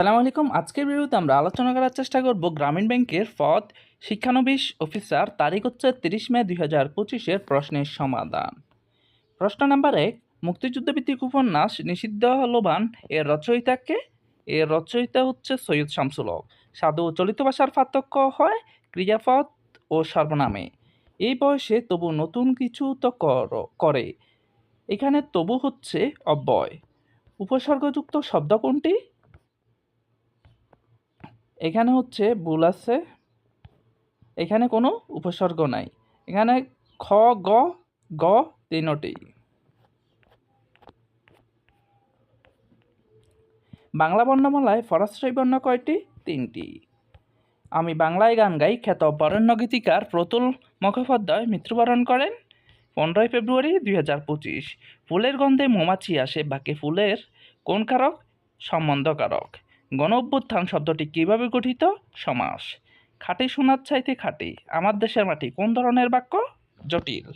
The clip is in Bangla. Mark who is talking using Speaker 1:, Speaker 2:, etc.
Speaker 1: সালাম আলাইকুম। আজকের ভিডিওতে আমরা আলোচনা করার চেষ্টা করব গ্রামীণ ব্যাংকের পদ শিক্ষানবিশ অফিসার তারিখ হচ্ছে তিরিশ মে দুই হাজার পঁচিশের প্রশ্নের সমাধান। প্রশ্ন নাম্বার এক মুক্তিযুদ্ধভিত্তিক উপন্যাস নিষিদ্ধ হলবান এর রচয়িতাকে এর রচয়িতা হচ্ছে সৈয়দ শামসুল হক। সাধু চলিত ভাষার পার্থক্য হয় ক্রিয়াপদ ও সর্বনামে। এই বয়সে তবু নতুন কিছু তো করে। এখানে তবু হচ্ছে অব্যয়। উপসর্গযুক্ত শব্দ কোনটি? এখানে হচ্ছে ভুল আছে। এখানে কোনো উপসর্গ নাই। এখানে খ, গ গ তিনটি বাংলা বর্ণমালায় ফরাসি বর্ণ কয়টি? তিনটি আমি বাংলায় গান গাই, খ্যাত বরেণ্য গীতিকার প্রতুল মুখোপাধ্যায় মৃত্যুবরণ করেন পনেরোই ফেব্রুয়ারি দুই হাজার পঁচিশ। ফুলের গন্ধে মৌমাছি আসে, বাকি ফুলের কোন কারক? সম্বন্ধকারক। গণ অভ্যুত্থান শব্দটি কীভাবে গঠিত? সমাস। খাঁটি সোনার চাইতে খাঁটি। আমার দেশের মাটি কোন ধরনের বাক্য? জটিল।